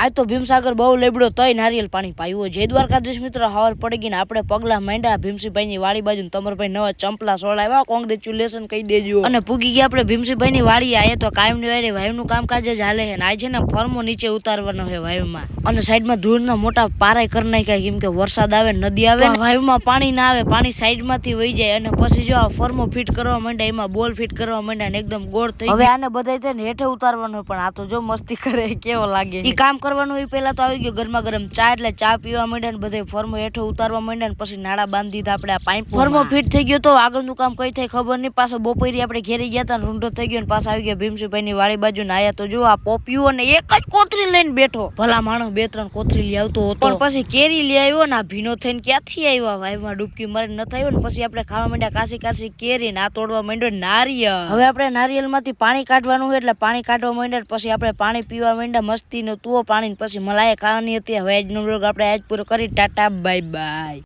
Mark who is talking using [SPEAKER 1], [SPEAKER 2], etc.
[SPEAKER 1] આજ તો ભીમસાગર બહુ લેબડો તય નારિયેલ પાણી પાયું જય દ્વારકાધીશ મિત્રો હવાર પડી ગઈ ને આપણે પગલા માંડ્યા. ભીમસીભાઈ ની વાડી બાજુ તમારભાઈ નવા ચંપલા સોળાવ્યા. કોંગ્રેચ્યુલેશન કહી દેજો. અને પૂગી ગયા આપણે ભીમસીભાઈ ની વાડી આયે તો કાયમની વાડી વાયુ નું કામકાજ જ હાલે છે ને આજે ને ફર્મો નીચે ઉતારવાનો છે વાયુમાં. અને સાઈડમાં ધૂળના મોટા પારાય કરી નાખ્યા કેમ કે વરસાદ આવે નદી આવે ને. વાયુમાં પાણી ના આવે પાણી સાઈડમાંથી વહી જાય. અને પછી જો આ ફર્મો ફિટ કરવા માંડ્યા એમાં બોલ ફિટ કરવા માંડ્યા ને એકદમ ગોળ થઈ હવે આને ને હેઠે ઉતારવાનો પણ આ તો જો મસ્તી કરે કેવો લાગે એ કામ કરવાનું એ પહેલાં તો આવી ગયો ગરમા ગરમ ચા એટલે ચા પીવા માંડ્યા ને બધે ફોર્મો હેઠો ઉતારવા માંડ્યા ને પછી નાળા બાંધી દીધા આપણે આ પાઇપ ફર્મો ફિટ થઈ ગયો તો આગળનું કામ કઈ થાય ખબર નહીં. પાછો બપોરી આપણે ઘેરી ગયા હતા ને રૂંઢો થઈ ગયો ને પાછા આવી ગયા ભીમસીભાઈ ની વાળી બાજુ ને આયા તો જો આ પોપિયું અને એક જ કોથરી લઈને બેઠો. ભલા માણસ બે ત્રણ કોથરી લઈ આવતો હતો. પણ પછી કેરી લઈ આવ્યો ને આ ભીનો થઈને ક્યાંથી આવ્યા? વાયમાં ડૂબકી મારી ન થયો ને પછી આપણે ખાવા માંડ્યા કાસી કાસી કેરી ના આ તોડવા માંડ્યો નારિયેળ હવે આપણે નારિયેળમાંથી પાણી કાઢવાનું હોય એટલે પાણી કાઢવા માંડ્યા પછી આપણે પાણી પીવા માંડ્યા મસ્તી નો તુઓ પાણી ને પછી મલાઈ ખાવાની હતી. હવે આજનો બ્લોગ આપણે આજ પૂરો કરી. Tata bye bye